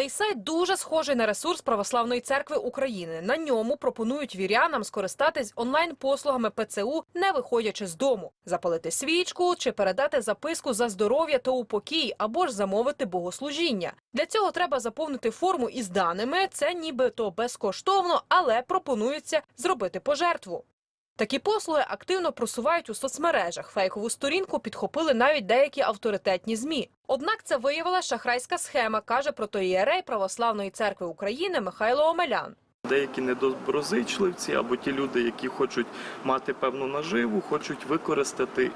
Цей сайт дуже схожий на ресурс Православної церкви України. На ньому пропонують вірянам скористатись онлайн-послугами ПЦУ, не виходячи з дому, запалити свічку чи передати записку за здоров'я та упокій, або ж замовити богослужіння. Для цього треба заповнити форму із даними. Це нібито безкоштовно, але пропонується зробити пожертву. Такі послуги активно просувають у соцмережах. Фейкову сторінку підхопили навіть деякі авторитетні змі. Однак це виявила шахрайська схема, каже протоієрей Православної церкви України Михайло Омелян. Деякі недоброзичливці або ті люди, які хочуть мати певну наживу, хочуть використати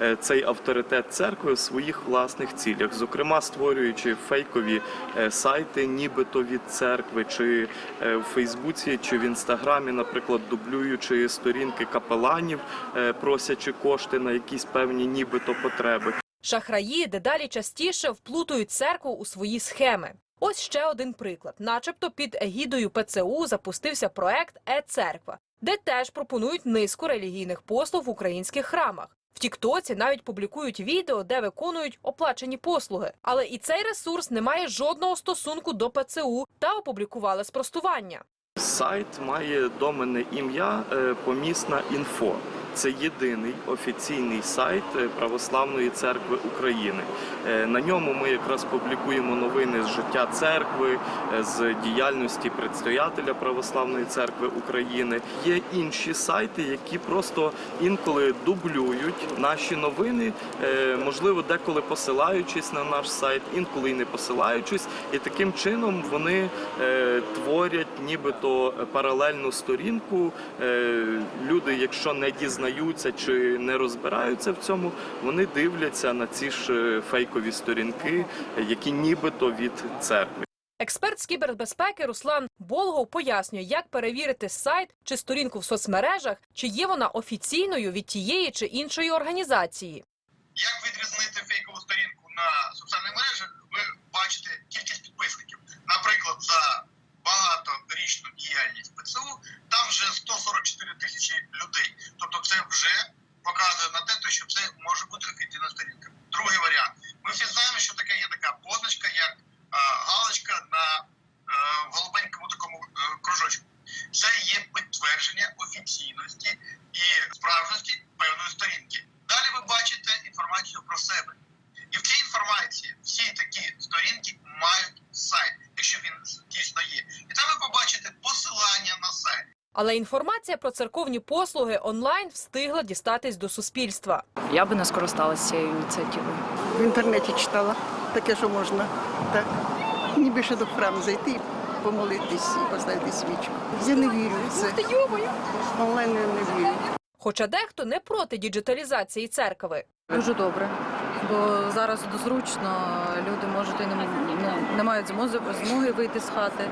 е, цей авторитет церкви в своїх власних цілях, зокрема створюючи фейкові е, сайти, нібито від церкви, чи е, в Фейсбуці, чи в інстаграмі, наприклад, дублюючи сторінки капеланів, просячи кошти на якісь певні нібито потреби. Шахраї дедалі частіше вплутують церкву у свої схеми. Ось ще один приклад. Начебто під егідою ПЦУ запустився проект Е-церква, де теж пропонують низку релігійних послуг в українських храмах. В Тіктоці навіть публікують відео, де виконують оплачені послуги. Але і цей ресурс не має жодного стосунку до ПЦУ та опублікували спростування. Сайт має доменне ім'я е, Помісна інфо. Це єдиний офіційний сайт е, Православної церкви України. Е, На ньому ми якраз публікуємо новини з життя церкви, е, з діяльності предстоятеля Православної церкви України. Є інші сайти, які просто інколи дублюють наші новини, можливо, деколи посилаючись на наш сайт, інколи й не посилаючись, і таким чином вони творять нібито паралельну сторінку. Люди, якщо не дізнаються чи не розбираються в цьому, вони дивляться на ці ж фейкові сторінки, які нібито від церкви. Експерт з кібербезпеки Руслан Болгов пояснює, як перевірити сайт чи сторінку в соцмережах, чи є вона офіційною від тієї чи іншої організації. Як відрізнити фейкову сторінку на соціальних мережах, ви бачите кількість підписників. Наприклад, є підтвердження офіційності і справжності певної сторінки. Далі ви бачите інформацію про себе. І в цій інформації всі такі сторінки мають сайт, якщо він дійсно є. І там ви побачите посилання на сайт. Але інформація про церковні послуги онлайн встигла дістатись до суспільства. Я би не скористалася цією ініціативою. В інтернеті читала таке, що можна так. Ніби ще до храму зайти, помолитись і поставити свічку. Я не вірю в це. Але я не вірю. Хоча дехто не проти діджиталізації церкви. Дуже добре. Бо зараз зручно люди можуть і не, не, не мають змоги, змоги вийти з хати.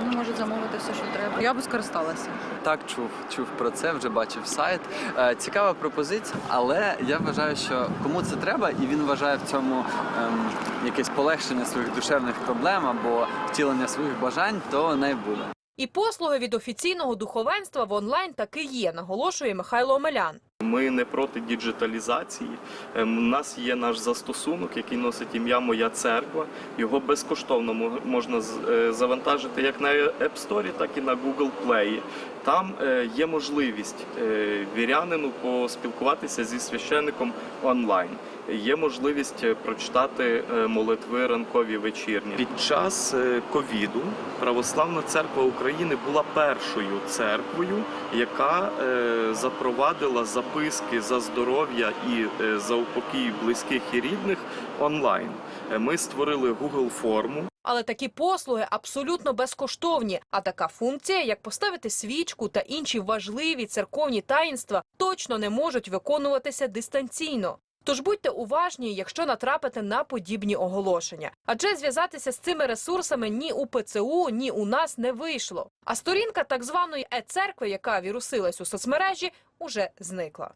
Вони можуть замовити все, що треба. Я би скористалася. Так, чув, чув про це, вже бачив сайт. Е, Цікава пропозиція, але я вважаю, що кому це треба, і він вважає в цьому ем, якесь полегшення своїх душевних проблем або втілення своїх бажань, то не буде. І послуги від офіційного духовенства в онлайн таки є, наголошує Михайло Омелян. Ми не проти діджиталізації. Ем, У нас є наш застосунок, який носить ім'я Моя церква. Його безкоштовно можна е, завантажити як на App Store, так і на Google Play. Там е, є можливість е, вірянину поспілкуватися зі священником онлайн. Є можливість прочитати молитви ранкові вечірні. Під час ковіду Православна церква України була першою церквою, яка запровадила записки за здоров'я і е, за упокій близьких і рідних онлайн. Е, Ми створили Google форму. Але такі послуги абсолютно безкоштовні. А така функція, як поставити свічку та інші важливі церковні таїнства, точно не можуть виконуватися дистанційно. Тож будьте уважні, якщо натрапите на подібні оголошення. Адже зв'язатися з цими ресурсами ні у ПЦУ, ні у нас не вийшло. А сторінка так званої е-церкви, яка вірусилась у соцмережі, уже зникла.